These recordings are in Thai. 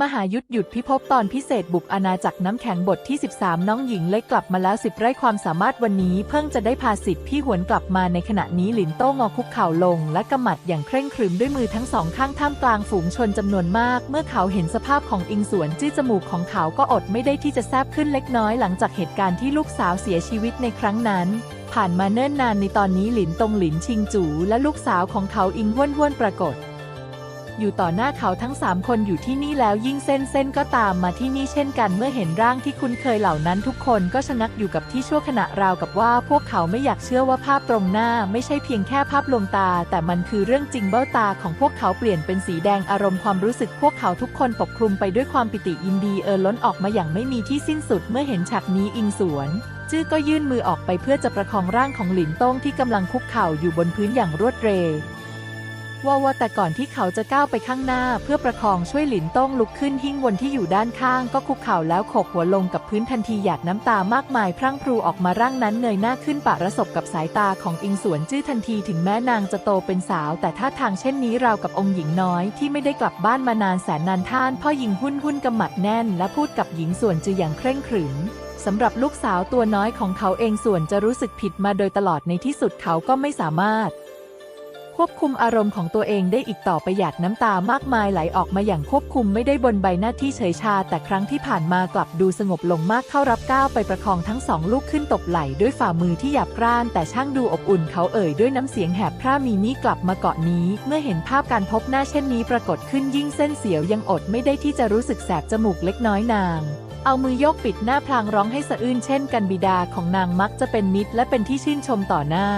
มหายุทธหยุดพิภพตอนพิเศษบุกอาณาจักรน้ำแข็งบทที่ 13 น้องหญิงเล็กกลับมาแล้วสิบไร่ความสามารถวันนี้เพิ่งจะได้พาสิทธิ์พี่หวนกลับมาในขณะนี้หลินโต้งอคุกเข่าลง และกำหมัดอย่างเคร่งครึมด้วยมือทั้งสองข้างท่ามกลางฝูงชนจำนวนมาก เมื่อเขาเห็นสภาพของอิงสวนจี้จมูกของเขาก็อดไม่ได้ที่จะแซบขึ้นเล็กน้อยหลังจากเหตุการณ์ที่ลูกสาวเสียชีวิตในครั้งนั้นผ่านมาเนิ่นนานในตอนนี้หลินตงหลินชิงจู และลูกสาวของเขาอิงห้วนห้วนปรากฏ อยู่ต่อหน้าเขาทั้งสามคนอยู่ที่นี่แล้วยิ่งเส้นเส้นก็ตามมาที่นี่เช่นกันเมื่อเห็นร่างที่คุ้นเคยเหล่านั้นทุกคนก็ชะงักอยู่กับที่ชั่วขณะราวกับว่าพวกเขาไม่อยากเชื่อว่าภาพตรงหน้าไม่ใช่เพียงแค่ภาพลวงตา แต่มันคือเรื่องจริงเบ้าตาของพวกเขาเปลี่ยนเป็นสีแดงอารมณ์ความรู้สึกพวกเขาทุกคนปกคลุมไปด้วยความปิติยินดีเออล้นออกมาอย่างไม่มีที่สิ้นสุดเมื่อเห็นฉากนี้อิงสวนจื้อก็ยื่นมือออกไปเพื่อจะประคองร่างของหลินต้งที่กำลังคุกเข่าอยู่บนพื้นอย่างรวดเร็ว ว่าว่าแต่ก่อนที่เขาจะก้าวไปข้างหน้าเพื่อประคองช่วยหลินต้งลุกขึ้นหิ้งวนที่อยู่ด้านข้างก็คุกเข่าแล้วโขกหัวลงกับพื้นทันทีหยาดน้ำตามากมายพรั่งพรูออกมาร่างนั้นเงยหน้าขึ้นปะระสบกับสายตาของอิงสวนจื้อทันทีถึงแม้นางจะโตเป็นสาว แต่ท่าทางเช่นนี้ราวกับองค์หญิงน้อยที่ไม่ได้กลับบ้านมานานแสนนานท่านพ่อหญิงหุ้นหุ้นกำหมัดแน่น และพูดกับหญิงส่วนจืออย่างเคร่งขรึมสำหรับลูกสาวตัวน้อยของเขาเองส่วนจะรู้สึกผิดมาโดยตลอดในที่สุดเขาก็ไม่สามารถ ควบคุมอารมณ์ของตัวเองได้อีกต่อไปหยาดน้ำตามากมายไหลออกมาอย่างควบคุมไม่ได้บนใบหน้าที่เฉยชา แต่ครั้งที่ผ่านมากลับดูสงบลงมากเข้ารับก้าวไปประคองทั้งสองลูกขึ้นตบไหล่ด้วยฝ่ามือที่หยาบกร้าน แต่ช่างดูอบอุ่นเขาเอ่ยด้วยน้ำเสียงแหบพร่ามีนี่กลับมาเกาะนี้ เมื่อเห็นภาพการพบหน้าเช่นนี้ปรากฏขึ้นยิ่งเส้นเสียวยังอดไม่ได้ที่จะรู้สึกแสบจมูกเล็กน้อยนางเอามือยกปิดหน้าพลางร้องให้สะอื้นเช่นกันบิดาของนางมักจะเป็นมิตรและเป็นที่ชื่นชมต่อหน้า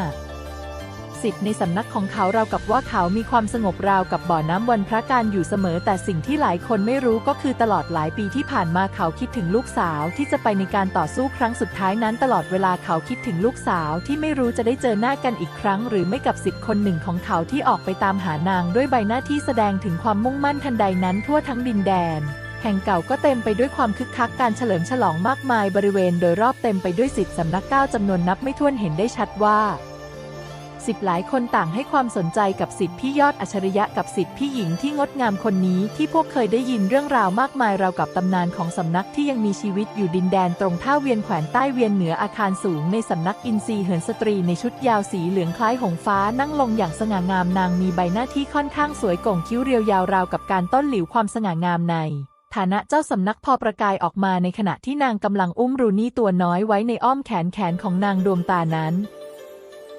สิทธิ์ในสำนักของเขาเรากับว่าเขามีความสงบราวกับบ่อน้ำวันพระการอยู่เสมอ แต่สิ่งที่หลายคนไม่รู้ก็คือตลอดหลายปีที่ผ่านมาเขาคิดถึงลูกสาวที่จะไปในการต่อสู้ครั้งสุดท้ายนั้นตลอดเวลาเขาคิดถึงลูกสาวที่ไม่รู้จะได้เจอหน้ากันอีกครั้ง หรือไม่กับสิทธิ์คนหนึ่งของเขาที่ออกไปตามหานางด้วยใบหน้าที่แสดงถึงความมุ่งมั่นทันใดนั้นทั่วทั้งดินแดนแห่งเก่าก็เต็มไปด้วยความคึกคักการเฉลิมฉลองมากมายบริเวณโดยรอบเต็มไปด้วยสิทธิ์สำนักเก้าจำนวนนับไม่ถ้วนเห็นได้ชัดว่า สิทธิ์หลายคนต่างให้ความสนใจกับสิทธิพี่ยอดอัจฉริยะกับสิทธิพี่หญิงที่งดงามคนนี้ที่พวกเคยได้ยินเรื่องราวมากมายราวกับตำนานของสำนักที่ยังมีชีวิตอยู่ดินแดนตรงท่าเวียนแขวนใต้เวียนเหนืออาคารสูงในสำนักอินทรีเหินสตรีในชุดยาวสีเหลืองคล้ายหงฟ้านั่งลงอย่างสง่างามนางมีใบหน้าที่ค่อนข้างสวยก่งคิ้วเรียวยาวราวกับการต้นหลิวความสง่างามในฐานะเจ้าสำนักพอประกายออกมาในขณะที่นางกำลังอุ้มรูนี่ตัวน้อยไว้ในอ้อมแขนแขนของนางดวงตานั้น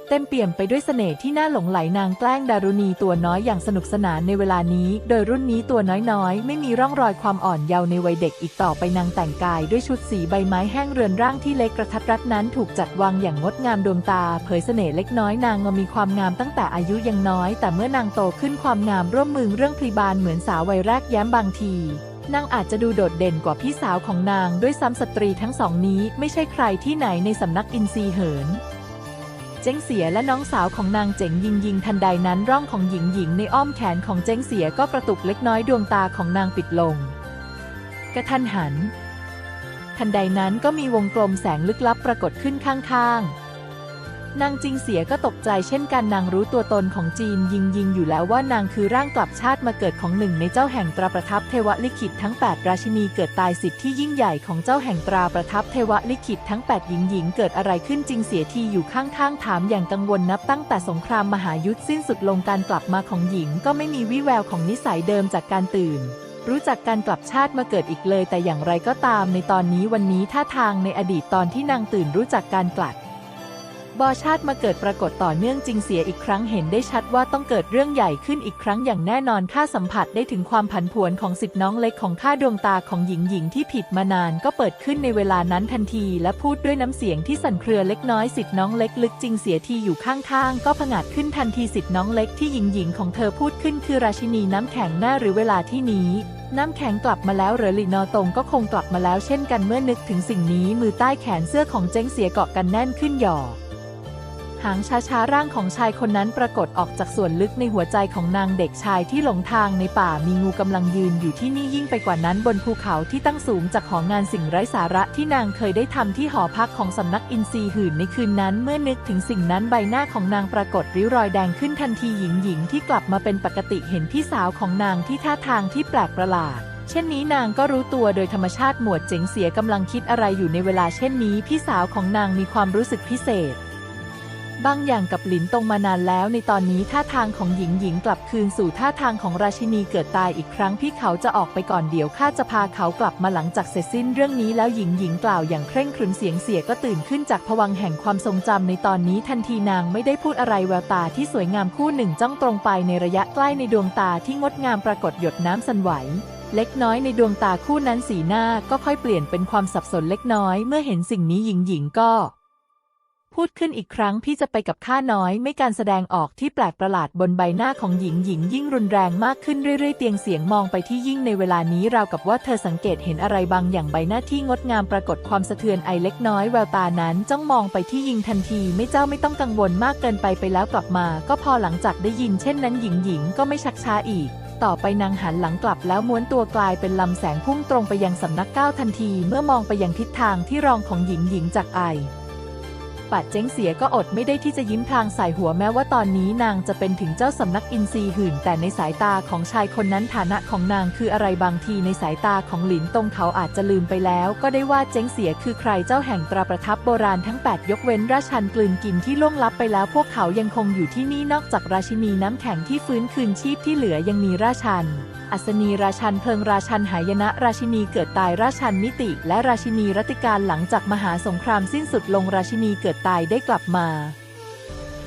เต็มเปี่ยมไปด้วยเสน่ห์ที่น่าหลงไหลนางแกล้งดารุณีตัวน้อยอย่างสนุกสนานในเวลานี้ โดยรุ่นนี้ตัวน้อยๆ ไม่มีร่องรอยความอ่อนเยาว์ในวัยเด็กอีกต่อไปนางแต่งกายด้วยชุดสีใบไม้แห้งเรือนร่างที่เล็กกระทัดรัดนั้นถูกจัดวางอย่างงดงามดวงตา เผยเสน่ห์เล็กน้อยนางมีความงามตั้งแต่อายุยังน้อย แต่เมื่อนางโตขึ้นความงามร่วมมือเรื่องพลีบานเหมือนสาววัยแรกแย้มบางทีนางอาจจะดูโดดเด่นกว่าพี่สาวของนางด้วยซ้ำสตรีทั้งสองนี้ไม่ใช่ใครที่ไหนในสำนักอินทรีเหิน เจ้งเสียและน้องสาวของนางเจ๋งยิงยิงทันใดนั้นร่องของหญิงหญิงในอ้อมแขนของเจ้งเสียก็กระตุกเล็กน้อยดวงตาของนางปิดลง กระทันหัน ทันใดนั้นก็มีวงกลมแสงลึกลับปรากฏขึ้นข้างๆ นางจิงเสียก็ตกใจเช่นกันนางรู้ตัวตนของจีนยิงยิงอยู่แล้วว่านางคือร่างกลับชาติมาเกิดของหนึ่งในเจ้าแห่งตราประทับเทวลิขิตทั้ง 8 ราชินีเกิดตายสิทธิ์ที่ยิ่งใหญ่ของเจ้าแห่งตราประทับเทวลิขิตทั้ง 8 หญิงหญิงเกิดอะไรขึ้นจิงเสียทีอยู่ข้างๆถามอย่างกังวลนับตั้งแต่สงครามมหายุทธสิ้นสุดลงการกลับมาของหญิง ก็ไม่มีวิแววของนิสัยเดิมจากการตื่นรู้จักการกลับชาติมาเกิดอีกเลย แต่อย่างไรก็ตามในตอนนี้วันนี้ท่าทางในอดีตตอนที่นางตื่นรู้จักการกลัด บอชาติมาเกิดปรากฏต่อเนื่องจริงเสียอีกครั้งเห็นได้ชัดว่าต้องเกิดเรื่องใหญ่ขึ้นอีกครั้งอย่างแน่นอนข้าสัมผัสได้ถึงความผันผวนของสิทธิน้องเล็กของข้าดวงตาของหญิงหญิงที่ผิดมานานก็เปิดขึ้นในเวลานั้นทันที และพูดด้วยน้ำเสียงที่สั่นเครือเล็กน้อยสิทธิน้องเล็กลึกจริงเสียทีอยู่ข้างๆก็ผงาดขึ้นทันทีสิทธิน้องเล็กที่หญิงหญิงของเธอพูดขึ้นคือราชินีน้ำแข็งหน้าหรือเวลาที่นี้น้ำแข็งกลับมาแล้วเหรือลีนอตงก็คงกลับมาแล้วเช่นกันเมื่อนึกถึงสิ่งนี้มือใต้แขนเสื้อของเจ้งเสียเกาะกันแน่นขึ้นหย่อ หางช้าๆร่างของชายคนนั้นปรากฏออกจากส่วนลึกในหัวใจของนางเด็กชายที่หลงทางในป่ามีงูกำลังยืนอยู่ที่นี่ยิ่งไปกว่านั้นบนภูเขาที่ตั้งสูงจากหองานสิ่งไร้สาระที่นางเคยได้ทำที่หอพักของสำนักอินทรีหื่นในคืนนั้นเมื่อนึกถึงสิ่งนั้นใบหน้าของนางปรากฏริ้วรอยแดงขึ้นทันทีหญิงหญิงที่กลับมาเป็นปกติเห็นพี่สาวของนางที่ท่าทางที่แปลกประหลาดเช่นนี้นางก็รู้ตัวโดยธรรมชาติหมวดเจ๋งเสียกำลังคิดอะไรอยู่ในเวลาเช่นนี้ พี่สาวของนางมีความรู้สึกพิเศษ บางอย่างกับหลินตงมานานแล้ว ในตอนนี้ท่าทางของหญิงหญิงกลับคืนสู่ท่าทางของราชินีเกิดตายอีกครั้งพี่เขาจะออกไปก่อนเดี๋ยวข้าจะพาเขากลับมาหลังจากเสร็จสิ้นเรื่องนี้แล้วหญิงหญิงกล่าวอย่างเคร่งครึมเสียงเสียก็ตื่นขึ้นจากผวังแห่งความทรงจำในตอนนี้ทันทีนางไม่ได้พูดอะไรแววตาที่สวยงามคู่หนึ่งจ้องตรงไปในระยะใกล้ในดวงตาที่งดงามปรากฏหยดน้ำสันไหวเล็กน้อยในดวงตาคู่นั้นสีหน้าก็ค่อยเปลี่ยนเป็นความสับสนเล็กน้อย เมื่อเห็นสิ่งนี้หญิงหญิงก็ พูดขึ้นอีกครั้งพี่จะไปกับข้าน้อย ไม่การแสดงออกที่แปลกประหลาดบนใบหน้าของหญิงหญิงยิ่งรุนแรงมากขึ้นเรื่อยๆ เตียงเสียงมองไปที่ยิ่งในเวลานี้ราวกับว่าเธอสังเกตเห็นอะไรบางอย่างใบหน้าที่งดงามปรากฏความสะเทือนไอเล็กน้อยแววตานั้นจ้องมองไปที่ยิงทันที ไม่เจ้าไม่ต้องกังวลมากเกินไปไปแล้วกลับมา ก็พอหลังจากได้ยินเช่นนั้นหญิงหญิงก็ไม่ชักช้าอีกต่อไปนางหันหลังกลับแล้วม้วนตัวกลายเป็นลำแสงพุ่งตรงไปยังสำนักก้าวทันที เมื่อมองไปยังทิศทางที่รองของหญิงหญิงจากไอ ปัดเจ๊งเสียก็อดไม่ได้ที่จะยิ้มพลางใส่หัวแม้ว่าตอนนี้นางจะเป็นถึงเจ้าสำนักอินทรีหื่น แต่ในสายตาของชายคนนั้นฐานะของนางคืออะไรบางทีในสายตาของหลินตรงเขาอาจจะลืมไปแล้ว ก็ได้ว่าเจ๊งเสียคือใครเจ้าแห่งตราประทับโบราณทั้ง 8 ยกเว้นราชันกลืนกินที่ล่วงลับไปแล้วพวกเขายังคงอยู่ที่นี่นอกจากราชินีน้ำแข็งที่ฟื้นคืนชีพที่เหลือยังมีราชัน อัศนีราชันเพลิงราชันหายนะราชินีเกิดตายราชันมิติ และราชินีรัติการหลังจากมหาสงครามสิ้นสุดลงราชินีเกิดตายได้กลับมา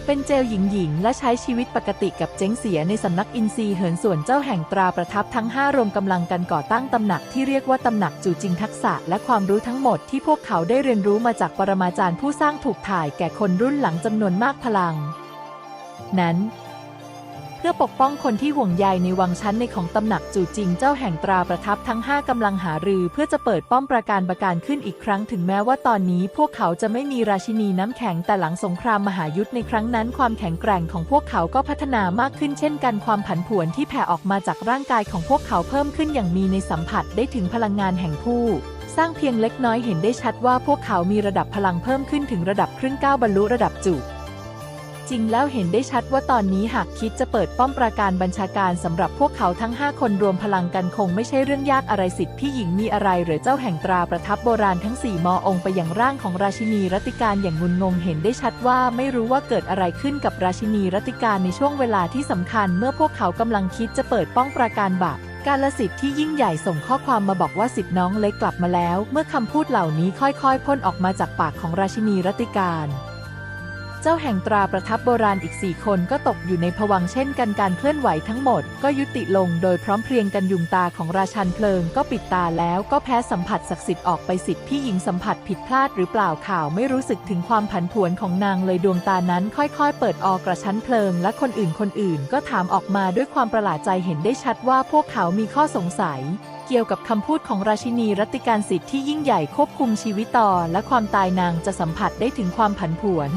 เป็นเจลหญิงหญิงและใช้ชีวิตปกติกับเจ๊งเสียในสำนักอินซีเหินส่วนเจ้าแห่งตราประทับทั้ง 5 รวมกำลังกันก่อตั้งตำหนักที่เรียกว่าตำหนักจูจิงทักษะและความรู้ทั้งหมดที่พวกเขาได้เรียนรู้มาจากปรมาจารย์ผู้สร้างถูกถ่ายแก่คนรุ่นหลังจำนวนมากพลัง นั้น พื่อปกป้องคนที่ห่วงใยในวังชั้นในของตำหนักจู่จริงเจ้าแห่งตราประทับทั้ง 5กำลังหารือเพื่อจะเปิดป้อมปราการประการขึ้นอีกครั้งถึงแม้ว่าตอนนี้พวกเขาจะไม่มีราชินีน้ำแข็งแต่หลังสงครามมหายุทธในครั้งนั้นความแข็งแกร่งของพวกเขาก็พัฒนามากขึ้นเช่นกันความผันผวนที่แผ่ออกมาจากร่างกายของพวกเขาเพิ่มขึ้นอย่างมีในสัมผัสได้ถึงพลังงานแห่งผู้สร้างเพียงเล็กน้อยเห็นได้ชัดว่าพวกเขามีระดับพลังเพิ่มขึ้นถึงระดับครึ่งก้าวบรรลุระดับจุ จริงแล้วเห็นได้ชัดว่าตอนนี้หากคิดจะเปิดป้อมปราการบัญชาการสำหรับพวกเขาทั้ง 5 คนรวมพลังกันคงไม่ใช่เรื่องยากอะไรสิทธิ์พี่หญิงมีอะไรหรือเจ้าแห่งตราประทับโบราณทั้ง 4 มอองไปอย่างร่างของราชินีรัติการอย่างงุนงงเห็นได้ชัดว่าไม่รู้ว่าเกิดอะไรขึ้นกับราชินีรัติการในช่วงเวลาที่สำคัญ เมื่อพวกเขากำลังคิดจะเปิดป้องปราการบักการละสิทธิ์ที่ยิ่งใหญ่ส่งข้อความมาบอกว่าสิทธิ์น้องเล็กกลับมาแล้ว เมื่อคำพูดเหล่านี้ค่อยๆ พ่นออกมาจากปากของราชินีรัติการ จ้าแห่งตราประทับโบราณอีกสี่คนก็ตกอยู่ในผวังเช่นกันการเคลื่อนไหวทั้งหมด ก็ยุติลงโดยพร้อมเพรียงกันยุงตาของราชันเพลิงก็ปิดตาแล้วก็แพ้สัมผัสศักดิ์สิทธิ์ออกไปสิทธิ์พี่หญิงสัมผัสผิดพลาดหรือเปล่าข่าวไม่รู้สึกถึงความผันผวนของนางเลยดวงตานั้นค่อยๆ เปิดออกกระชั้นเพลิง และคนอื่นคนอื่นก็ถามออกมาด้วยความประหลาดใจเห็นได้ชัดว่าพวกเขามีข้อสงสัยเกี่ยวกับคำพูดของราชินีรัติการสิทธิ์ที่ยิ่งใหญ่ควบคุมชีวิตต่อ และความตายนางจะสัมผัสได้ถึงความผันผวน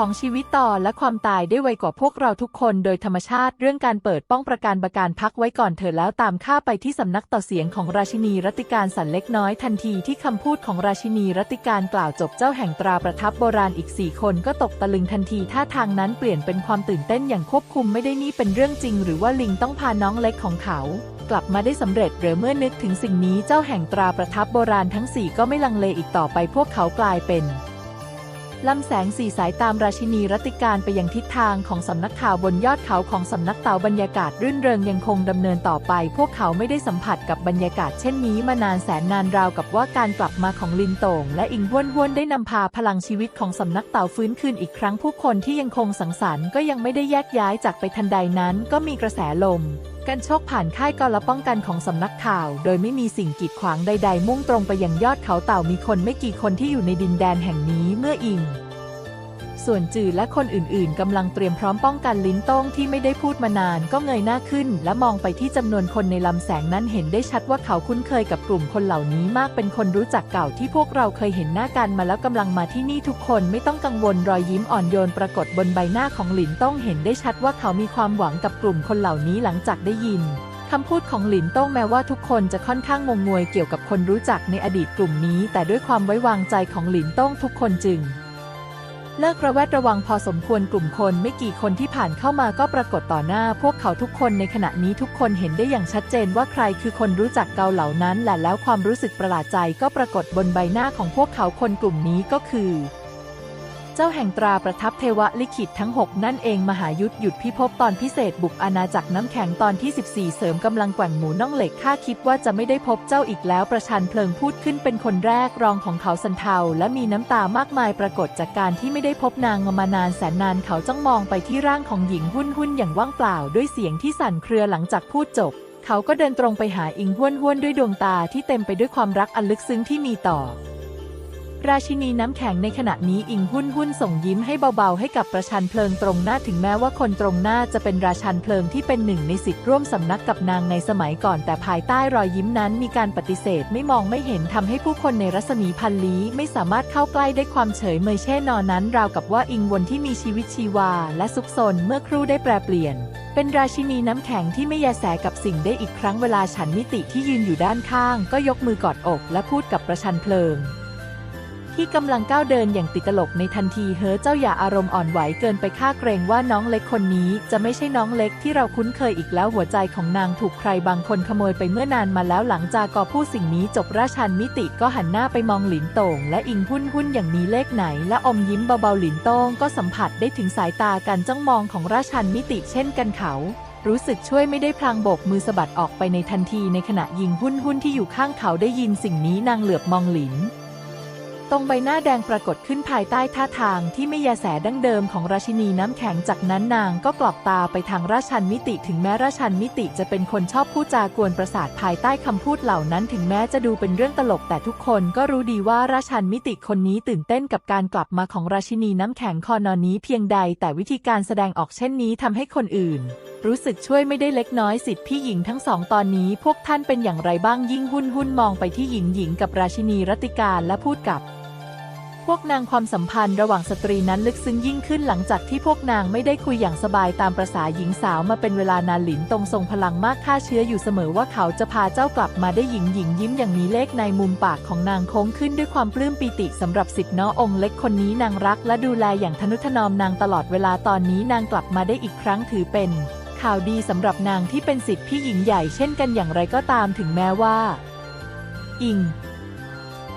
ของชีวิตต่อและความตายได้ไวกว่าพวกเราทุกคนโดยธรรมชาติเรื่องการเปิดป้องประการประการพักไว้ก่อนเถอแล้วตามข้าไปที่สำนักต่อเสียงของราชินีรัติการสันเล็กน้อยทันทีที่คำพูดของราชินีรัติการกล่าวจบเจ้าแห่งตราประทับโบราณอีกสี่คนก็ตกตะลึงทันทีท่าทางนั้นเปลี่ยนเป็นความตื่นเต้นอย่างควบคุมไม่ได้นี่เป็นเรื่องจริง หรือว่าลิงต้องพาน้องเล็กของเขากลับมาได้สำเร็จหรือเมื่อนึกถึงสิ่งนี้เจ้าแห่งตราประทับโบราณทั้งสี่ก็ไม่ลังเลอีกต่อไปพวกเขากลายเป็น ลำแสงสี่สายตามราชินีรัติการไปยังทิศทางของสำนักข่าวบนยอดเขาของสำนักเต่าบรรยากาศรื่นเริงยังคงดำเนินต่อไป พวกเขาไม่ได้สัมผัสกับบรรยากาศเช่นนี้มานานแสนนานราวกับว่าการกลับมาของลินโต่งและอิงห้วนห้วนได้นำพาพลังชีวิตของสำนักเต่าฟื้นคืนอีกครั้งผู้คนที่ยังคงสังสรรค์ก็ยังไม่ได้แยกย้ายจากไปทันใดนั้นก็มีกระแสลม การโชกผ่านค่ายกอละป้องกันของสำนักข่าว โดยไม่มีสิ่งกีดขวางใด ๆ มุ่งตรงไปยังยอดเขาเต่ามีคนไม่กี่คนที่อยู่ในดินแดนแห่งนี้เมื่ออิง ส่วนจือและคนอื่นๆกำลังเตรียมพร้อมป้องกันลิ้นต้งที่ไม่ได้พูดมานานก็เงยหน้าขึ้น และมองไปที่จำนวนคนในลำแสงนั้นเห็นได้ชัดว่าเขาคุ้นเคยกับกลุ่มคนเหล่านี้มากเป็นคนรู้จักเก่าที่พวกเราเคยเห็นหน้ากันมาแล้วกำลังมาที่นี่ทุกคนไม่ต้องกังวลรอยยิ้มอ่อนโยนปรากฏบนใบหน้าของหลินต้งเห็นได้ชัดว่าเขามีความหวังกับกลุ่มคนเหล่านี้หลังจากได้ยินคำพูดของหลินโต้งแม้ว่าทุกคนจะค่อนข้างงงงวยเกี่ยวกับคนรู้จักในอดีตกลุ่มนี้ แต่ด้วยความไว้วางใจของหลินโต้งทุกคนจึง เลิกระแวดระวังพอสมควรกลุ่มคนไม่กี่คนที่ผ่านเข้ามาก็ปรากฏต่อหน้า พวกเขาทุกคนในขณะนี้ทุกคนเห็นได้อย่างชัดเจนว่าใครคือคนรู้จักเกาเหล่านั้นและแล้วความรู้สึกประหลาดใจก็ปรากฏบนใบหน้าของพวกเขาคนกลุ่มนี้ก็คือ เจ้าแห่งตราประทับเทวลิขิตทั้ง 6 นั่นเองมหายุทธหยุดพิภพตอนพิเศษบุกอาณาจักรน้ำแข็งตอนที่ 14 เสริมกำลังแกว่งหมูน่องเหล็กข้าคิดว่าจะไม่ได้พบเจ้าอีกแล้วประชันเพลิงพูดขึ้นเป็นคนแรกรองของเขาสันเทาและมีน้ำตามากมายปรากฏจากการที่ไม่ได้พบนางมานานแสนนานเขาจ้องมองไปที่ร่างของหญิงหุ่นหุ่นอย่างว่างเปล่า ด้วยเสียงที่สั่นเครือหลังจากพูดจบ เขาก็เดินตรงไปหาอิงห้วนห้วนด้วยดวงตาที่เต็มไปด้วยความรักอันลึกซึ้งที่มีต่อ ราชินีน้ำแข็งในขณะนี้อิงหุ้นหุ้นส่งยิ้มให้เบาๆ ให้กับประชันเพลิงตรงหน้าถึงแม้ว่าคนตรงหน้าจะเป็นราชันเพลิงที่เป็นหนึ่งในสิทธิ์ร่วมสำนักกับนางในสมัยก่อน แต่ภายใต้รอยยิ้มนั้นมีการปฏิเสธไม่มองไม่เห็นทำให้ผู้คนในรัศมีพันลี้ไม่สามารถเข้าใกล้ได้ความเฉยเมยเช่นอนนั้น ราวกับว่าอิงวนที่มีชีวิตชีวา และสุขสนเมื่อครู่ได้แปรเปลี่ยนเป็นราชินีน้ำแข็งที่ไม่แยแสกับสิ่งได้อีกครั้งเวลาฉันมิติที่ยืนอยู่ด้านข้าง ก็ยกมือกอดอกและพูดกับประชันเพลิง ที่กำลังก้าวเดินอย่างติดตลกในทันทีเฮ้อเจ้าอย่าอารมณ์อ่อนไหวเกินไปค่าเกรงว่าน้องเล็กคนนี้ จะไม่ใช่น้องเล็กที่เราคุ้นเคยอีกแล้วหัวใจของนางถูกใครบางคนขโมยไปเมื่อนานมาแล้วหลังจากกอพูดสิ่งนี้จบราชันมิติก็หันหน้าไปมองหลินโต่ง และอิงหุ้นหุ้นอย่างมีเลขไหน และอมยิ้มเบาๆหลินโต้งก็สัมผัสได้ถึงสายตาการจ้องมองของราชันมิติเช่นกันเขารู้สึกช่วยไม่ได้พลางโบกมือสะบัดออกไปในทันทีในขณะยิงหุ้นหุ้นที่อยู่ข้างเขาได้ยินสิ่งนี้นางเหลือบมองหลิน ตรงใบหน้าแดงปรากฏขึ้นภายใต้ท่าทางที่ไม่ยาแสดั้งเดิมของราชินีน้ำแข็งจากนั้นนางก็กรอกตาไปทางราชันมิติถึงแม้ราชันมิติจะเป็นคนชอบพูดจากวนประสาทภายใต้คำพูดเหล่านั้น ถึงแม้จะดูเป็นเรื่องตลกแต่ทุกคนก็รู้ดีว่าราชันมิติคนนี้ตื่นเต้นกับการกลับมาของราชินีน้ำแข็งคอนอนนี้เพียงใดแต่วิธีการแสดงออกเช่นนี้ทำให้คนอื่นรู้สึกช่วยไม่ได้เล็กน้อยสิทธิพี่หญิงทั้งสองตอนนี้พวกท่านเป็นอย่างไรบ้างยิ่งหุ้นหุ้นมองไปที่หญิงหญิงกับราชินีรัติการและพูดกับ พวกนางความสัมพันธ์ระหว่างสตรีนั้นลึกซึ้งยิ่งขึ้นหลังจากที่พวกนางไม่ได้คุยอย่างสบายตามประษาหญิงสาวมาเป็นเวลานานหลินตรงทรงพลังมากค่าเชื้ออยู่เสมอว่าเขาจะพาเจ้ากลับมาได้หญิงหญิงยิ้มอย่างมีเลขในมุมปากของนางโค้งขึ้นด้วยความปลื้มปีติสำหรับสิทธิน้อองค์เล็กคนนี้นางรักและดูแลอย่างทนุถนอมนางตลอดเวลาตอนนี้นางกลับมาได้อีกครั้งถือเป็น ข่าวดีสำหรับนางที่เป็นสิทธิพี่หญิงใหญ่เช่นกันอย่างไรก็ตามถึงแม้ว่า อิง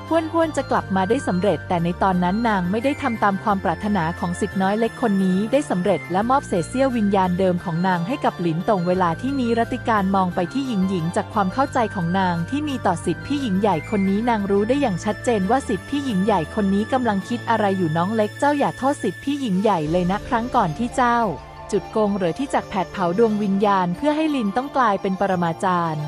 ห้วนห้วนจะกลับมาได้สำเร็จ แต่ในตอนนั้นนางไม่ได้ทำตามความปรารถนาของสิทธิน้อยเล็กคนนี้ได้สำเร็จและมอบเศษเสี้ยววิญญาณเดิมของนางให้กับหลินตรงเวลาที่นี้รัติการมองไปที่หญิงหญิงจากความเข้าใจของนางที่มีต่อสิทธิพี่หญิงใหญ่คนนี้นางรู้ได้อย่างชัดเจนว่าสิทธิพี่หญิงใหญ่คนนี้กำลังคิดอะไรอยู่น้องเล็กเจ้าอย่าโทษสิทธิพี่หญิงใหญ่เลยนะครั้งก่อนที่เจ้า จุดโกงหรือที่จักแผดเผาดวงวิญญาณเพื่อให้ลินต้องกลายเป็นปรมาจารย์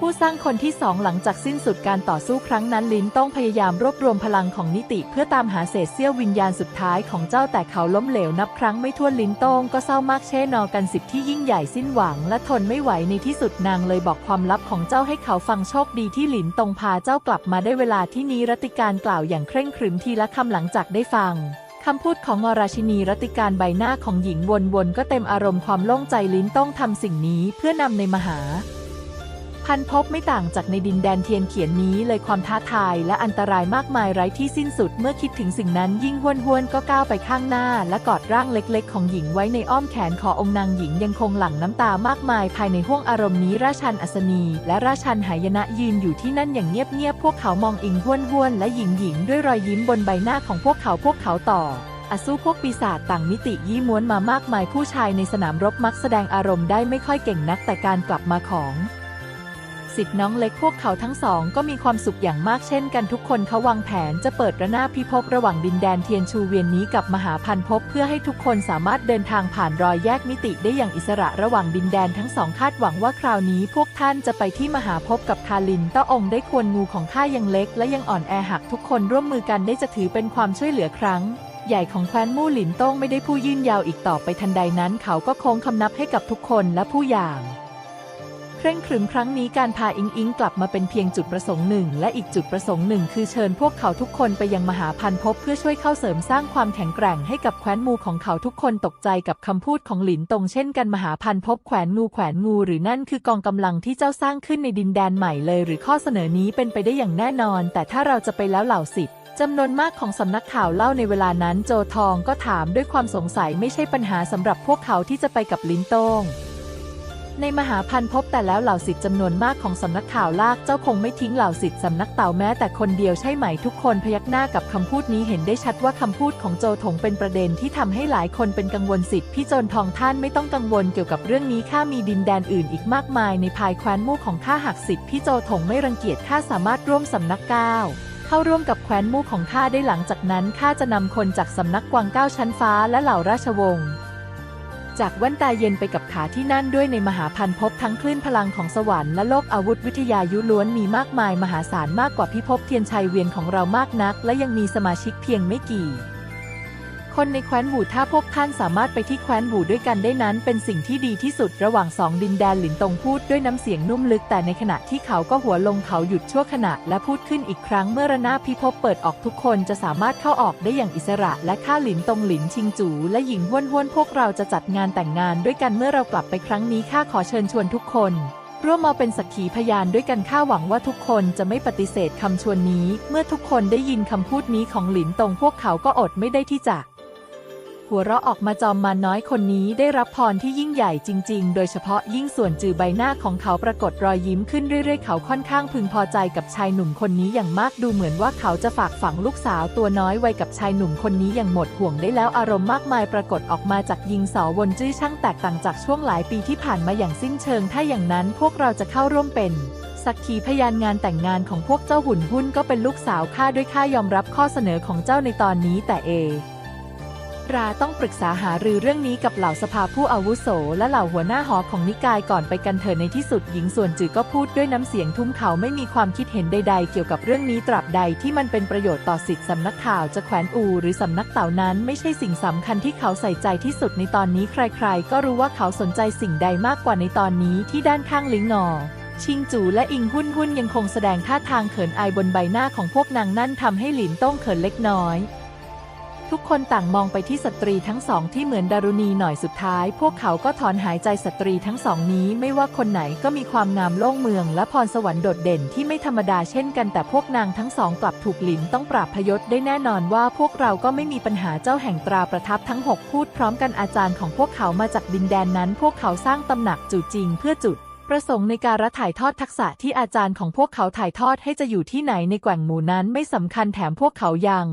ผู้สร้างคนที่สองหลังจากสิ้นสุดการต่อสู้ครั้งนั้นลินต้องพยายามรวบรวมพลังของนิติเพื่อตามหาเศษเสี้ยววิญญาณสุดท้ายของเจ้าแต่เขาล้มเหลวนับครั้งไม่ถ้วนลินโต้งก็เศร้ามากเช่นอกันสิบที่ยิ่งใหญ่สิ้นหวังและทนไม่ไหวในที่สุดนางเลยบอกความลับของเจ้าให้เขาฟังโชคดีที่หลินตงพาเจ้ากลับมาได้เวลาที่นี้รัติการกล่าวอย่างเคร่งครึมทีละคำหลังจากได้ฟัง คำพูดของอราชินีรัติการใบหน้าของหญิงวนๆก็เต็มอารมณ์ความโล่งใจลิ้นต้องทำสิ่งนี้เพื่อนำในมหา พันพบไม่ต่างจากในดินแดนเทียนเขียนนี้เลยความท้าทายและอันตรายมากมายไร้ที่สิ้นสุดเมื่อคิดถึงสิ่งนั้นยิ่งห้วนห้วนๆก็ก้าวไปข้างหน้า และกอดร่างเล็กๆ ของหญิงไว้ในอ้อมแขนขอองค์นางหญิงยังคงหลั่งน้ำตามากมาย ภายในห้วงอารมณ์นี้ราชันอัศนี และราชันหายนะยืนอยู่ที่นั่นอย่างเงียบๆพวกเขามองอิงห้วนห้วนๆและหญิงหญิงด้วยรอยยิ้มบนใบหน้าของพวกเขาพวกเขาต่ออสู้พวกปีศาจต่างมิติยี่ม้วนมามากมายผู้ชายในสนามรบมักแสดงอารมณ์ได้ไม่ค่อยเก่งนักแต่การกลับมาของ สิทธิ์น้องเล็กพวกเขาทั้งสองก็มีความสุขอย่างมากเช่นกันทุกคนเขาวางแผนจะเปิดระนาบพิภพระหว่างดินแดนเทียนชูเวียนนี้กับมหาพันภพเพื่อให้ทุกคนสามารถเดินทางผ่านรอยแยกมิติได้อย่างอิสระระหว่างดินแดนทั้งสองคาดหวังว่าคราวนี้พวกท่านจะไปที่มหาภพกับคาลินต้าองค์ได้ควรงูของข้ายังเล็กและยังอ่อนแอหักทุกคนร่วมมือกันได้จะถือเป็นความช่วยเหลือครั้งใหญ่ของแคว้นมู่หลินต้งไม่ได้ผู้ยื่นยาวอีกต่อไปทันใดนั้น เขาก็โค้งคำนับให้กับทุกคนและผู้อย่าง ร่งครึมครั้งนี้การพาอิงอิงกลับมาเป็นเพียงจุดประสงค์หนึ่ง และอีกจุดประสงค์หนึ่งคือเชิญพวกเขาทุกคนไปยังมหาพันภพเพื่อช่วยเข้าเสริมสร้างความแข็งแกร่งให้กับแคว้นมูของเขาทุกคนตกใจกับคำพูดของหลินตงเช่นกันมหาพันภพแขวนงูแขวนงู หรือนั่นคือกองกำลังที่เจ้าสร้างขึ้นในดินแดนใหม่เลย หรือข้อเสนอนี้เป็นไปได้อย่างแน่นอน แต่ถ้าเราจะไปแล้วเหล่าสิทธิ์จำนวนมากของสำนักข่าวเล่าในเวลานั้นโจทองก็ถามด้วยความสงสัยไม่ใช่ปัญหาสำหรับพวกเขาที่จะไปกับลินตง ในมหาพันธ์พบแต่แล้วเหล่าสิทธิ์จำนวนมากของสำนักข่าวลากเจ้าคงไม่ทิ้งเหล่าสิทธิ์สำนักเต่าแม้แต่คนเดียวใช่ไหมทุกคนพยักหน้ากับคำพูดนี้เห็นได้ชัดว่าคำพูดของโจถงเป็นประเด็นที่ทำให้หลายคนเป็นกังวลสิทธิ์พี่โจนทองท่านไม่ต้องกังวลเกี่ยวกับเรื่องนี้ข้ามีดินแดนอื่นอีกมากมายในภายแคว้นมู่ของข้าหากสิทธิ์พี่โจถงไม่รังเกียจข้าสามารถร่วมสำนักก้าวเข้าร่วมกับแคว้นมู่ของข้าได้หลังจากนั้นข้าจะนำคนจากสำนักกวางเก้าชั้นฟ้าและเหล่าราชวงศ์ จากแว่นตาเย็นไปกับขาที่นั่นด้วยในมหาพันภพบทั้งคลื่นพลังของสวรรค์และโลกอาวุธวิทยายุล้วนมีมากมายมหาศาลมากกว่าพิภพเทียนชัยเวียนของเรามากนัก และยังมีสมาชิกเพียงไม่กี่ คนในแคว้นหูถ้าพวกท่านสามารถไปที่แคว้นหูด้วยกันได้นั้น เป็นสิ่งที่ดีที่สุดระหว่างสองดินแดนหลินตงพูดด้วยน้ำเสียงนุ่มลึกแต่ในขณะที่เขาก็หัวลงเขาหยุดชั่วขณะและพูดขึ้นอีกครั้งเมื่อระนาพิภพเปิดออกทุกคนจะสามารถเข้าออกได้อย่างอิสระและข้าหลินตงหลินชิงจูและหญิงห้วนห้วนพวกเราจะจัดงานแต่งงานด้วยกันเมื่อเรากลับไปครั้งนี้ข้าขอเชิญชวนทุกคนร่วมมาเป็นสักขีพยานด้วยกันข้าหวังว่าทุกคนจะไม่ปฏิเสธคำชวนนี้ เมื่อทุกคนได้ยินคำพูดนี้ของหลินตงพวกเขาก็อดไม่ได้ที่จะ หัวเราะออกมาจอมมารน้อยคนนี้ได้รับพรที่ยิ่งใหญ่จริง ๆ โดยเฉพาะยิ่งส่วนจือใบหน้าของเขาปรากฏรอยยิ้มขึ้นเรื่อย ๆ เขาค่อนข้างพึงพอใจกับชายหนุ่มคนนี้อย่างมากดูเหมือนว่าเขาจะฝากฝังลูกสาวตัวน้อยไว้กับชายหนุ่มคนนี้อย่างหมดห่วงได้แล้วอารมณ์มากมายปรากฏออกมาจากยิงสอวนจื้อช่างแตกต่างจากช่วงหลายปีที่ผ่านมาอย่างสิ้นเชิง ถ้าอย่างนั้นพวกเราจะเข้าร่วมเป็นสักขีพยานงานแต่งงานของพวกเจ้าหุ่นหุ้นก็เป็นลูกสาวข้าด้วยข้ายอมรับข้อเสนอของเจ้าในตอนนี้แต่เอ ราต้องปรึกษาหารือเรื่องนี้กับเหล่าสภาผู้อาวุโส และเหล่าหัวหน้าหอของนิกายก่อนไปกันเถิดในที่สุดหญิงส่วนจือก็พูดด้วยน้ำเสียงทุ้มเขาไม่มีความคิดเห็นใด ๆ เกี่ยวกับเรื่องนี้ตราบใดที่มันเป็นประโยชน์ต่อสิทธิสำนักข่าวจะแขวนอูหรือสำนักเต่านั้น ไม่ใช่สิ่งสำคัญที่เขาใส่ใจที่สุดในตอนนี้ใคร ๆ ก็รู้ว่าเขาสนใจสิ่งใดมากกว่าในตอนนี้ที่ด้านข้างลิงงอชิงจูและอิงหุ่นหุ่นยังคงแสดงท่าทางเขินอายบนใบหน้าของพวกนางนั่นทำให้หลินต้องเขินเล็กน้อย ทุกคนต่างมองไปที่สตรีทั้งสองที่เหมือนดารุณีหน่อยสุดท้าย พวกเขาก็ถอนหายใจสตรีทั้งสองนี้ไม่ว่าคนไหนก็มีความงามโล่งเมือง และพรสวรรค์โดดเด่นที่ไม่ธรรมดาเช่นกันแต่พวกนางทั้งสองกลับถูกหลินต้องปราบพยศได้แน่นอนว่าพวกเราก็ไม่มีปัญหาเจ้าแห่งตราประทับทั้งหกพูดพร้อมกันอาจารย์ของพวกเขามาจากดินแดนนั้น พวกเขาสร้างตำหนักจู่จริงเพื่อจุดประสงค์ในการถ่ายทอดทักษะที่อาจารย์ของพวกเขาถ่ายทอดให้จะอยู่ที่ไหนในแกว่งหมู่นั้นไม่สำคัญแถมพวกเขายัง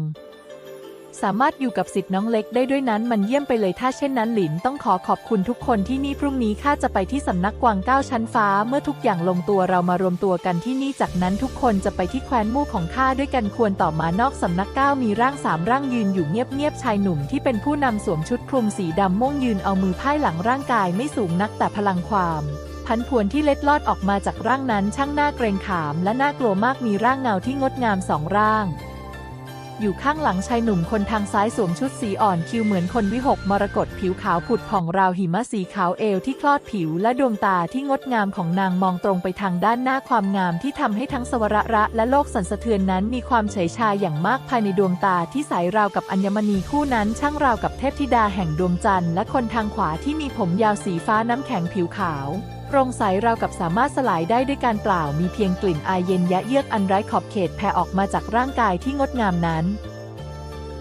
สามารถอยู่กับสิทธิ์น้องเล็กได้ด้วยนั้นมันเยี่ยมไปเลยถ้าเช่นนั้นหลินต้องขอขอบคุณทุกคนที่นี่พรุ่งนี้ข้าจะไปที่สำนักกวางเก้าชั้นฟ้า เมื่อทุกอย่างลงตัวเรามารวมตัวกันที่นี่จากนั้นทุกคนจะไปที่แคว้นมู่ของข้าด้วยกันควรต่อมานอกสำนักเก้ามีร่างสามร่างยืนอยู่เงียบๆชายหนุ่มที่เป็นผู้นำสวมชุดคลุมสีดำม่วงยืนเอามือพ่ายหลังร่างกายไม่สูงนักแต่พลังความพันผวนที่เล็ดลอดออกมาจากร่างนั้นช่างน่าเกรงขามและน่ากลัวมากมีร่างเงาที่งดงามสองร่าง อยู่ข้างหลังชายหนุ่มคนทางซ้ายสวมชุดสีอ่อนคิวเหมือนคนวิหกมรกตผิวขาวผุดผ่องราวหิมะสีขาวเอวที่คลอดผิวและดวงตาที่งดงามของนางมองตรงไปทางด้านหน้าความงามที่ทำให้ทั้งสวรระและโลกสันสะเทือนนั้นมีความเฉยชาอย่างมากภายในดวงตาที่ใสราวกับอัญมณีคู่นั้นช่างราวกับเทพธิดาแห่งดวงจันทร์และคนทางขวาที่มีผมยาวสีฟ้าน้ำแข็งผิวขาว โปร่งใสราวกับสามารถสลายได้ด้วยการเปล่ามีเพียงกลิ่นอายเย็นยะเยือกอันไร้ขอบเขตแผ่ออกมาจากร่างกายที่งดงามนั้น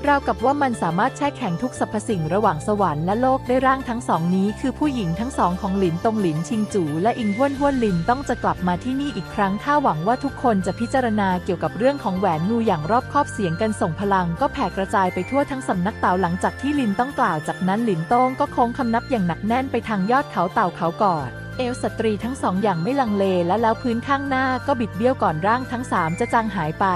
ราวกับว่ามันสามารถแช่แข็งทุกสรรพสิ่งระหว่างสวรรค์และโลกได้ร่างทั้งสองนี้ คือผู้หญิงทั้งสองของหลินตงหลินชิงจูและอิงห้วนห้วนหลินต้องจะกลับมาที่นี่อีกครั้งข้าหวังว่าทุกคนจะพิจารณาเกี่ยวกับเรื่องของแหวนงูอย่างรอบคอบเสียงกันส่งพลัง ก็แผ่กระจายไปทั่วทั้งสำนักเต่าหลังจากที่ลินต้องกล่าวจากนั้นหลินโต้งก็โค้งคำนับอย่างหนักแน่นไปทางยอดเขาเต่าเขากอด เอวสตรีทั้งสองอย่างไม่ลังเลและแล้วพื้นข้างหน้าก็บิดเบี้ยวก่อนร่างทั้งสามจะจางหายไป